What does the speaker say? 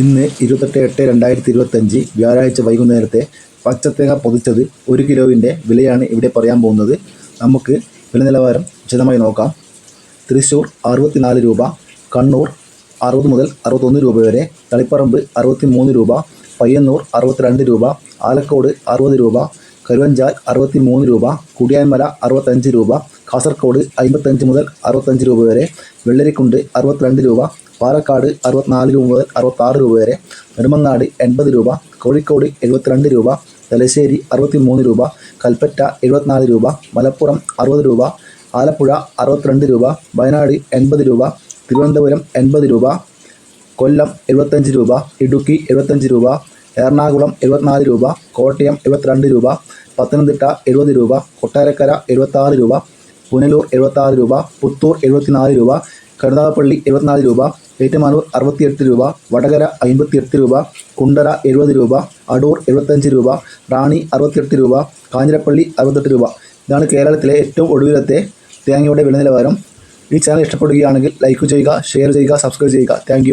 ഇന്ന് ഇരുപത്തെട്ട് എട്ട് രണ്ടായിരത്തി ഇരുപത്തഞ്ച് വ്യാഴാഴ്ച വൈകുന്നേരത്തെ പച്ചത്തേങ്ങ പൊതിച്ചത് ഒരു കിലോവിന്റെ വിലയാണ് ഇവിടെ പറയാൻ പോകുന്നത്. നമുക്ക് വില നിലവാരം വിശദമായി നോക്കാം. തൃശ്ശൂർ അറുപത്തിനാല് രൂപ കണ്ണൂർ അറുപത് മുതൽ അറുപത്തൊന്ന് രൂപ വരെ തളിപ്പറമ്പ് അറുപത്തി മൂന്ന് രൂപ പയ്യന്നൂർ അറുപത്തിരണ്ട് രൂപ ആലക്കോട് അറുപത് രൂപ കരുവഞ്ചാൽ അറുപത്തി മൂന്ന് രൂപ കുടിയാൻമല അറുപത്തഞ്ച് രൂപ കാസർഗോഡ് അമ്പത്തഞ്ച് മുതൽ അറുപത്തഞ്ച് രൂപ വരെ വെള്ളരിക്കുണ്ട് അറുപത്തിരണ്ട് രൂപ പാലക്കാട് അറുപത്തിനാല് രൂപ മുതൽ അറുപത്താറ് രൂപ വരെ നെടുമങ്ങാട് എൺപത് രൂപ കോഴിക്കോട് എഴുപത്തിരണ്ട് രൂപ തലശ്ശേരി അറുപത്തി മൂന്ന് രൂപ കൽപ്പറ്റ എഴുപത്തിനാല് രൂപ മലപ്പുറം അറുപത് രൂപ ആലപ്പുഴ അറുപത്തിരണ്ട് രൂപ വയനാട് എൺപത് രൂപ തിരുവനന്തപുരം എൺപത് രൂപ കൊല്ലം എഴുപത്തഞ്ച് രൂപ ഇടുക്കി എഴുപത്തഞ്ച് രൂപ എറണാകുളം എഴുപത്തിനാല് രൂപ കോട്ടയം എഴുപത്തിരണ്ട് രൂപ പത്തനംതിട്ട എഴുപത് രൂപ കൊട്ടാരക്കര എഴുപത്താറ് രൂപ പുനലൂർ എഴുപത്താറ് രൂപ പുത്തൂർ എഴുപത്തിനാല് രൂപ കരുനാഗപ്പള്ളി എഴുപത്തിനാല് രൂപ ഏറ്റുമാനൂർ അറുപത്തിയെട്ട് രൂപ വടകര അമ്പത്തിയെട്ട് രൂപ കുണ്ടറ എഴുപത് രൂപ അടൂർ എഴുപത്തഞ്ച് രൂപ റാണി അറുപത്തിയെട്ട് രൂപ കാഞ്ഞിരപ്പള്ളി അറുപത്തെട്ട് രൂപ. ഇതാണ് കേരളത്തിലെ ഏറ്റവും ഒടുവിലത്തെ തേങ്ങയുടെ വില നിലവാരം ഈ ചാനൽ ഇഷ്ടപ്പെടുകയാണെങ്കിൽ ലൈക്ക് ചെയ്യുക ഷെയർ ചെയ്യുക സബ്സ്ക്രൈബ് ചെയ്യുക. താങ്ക്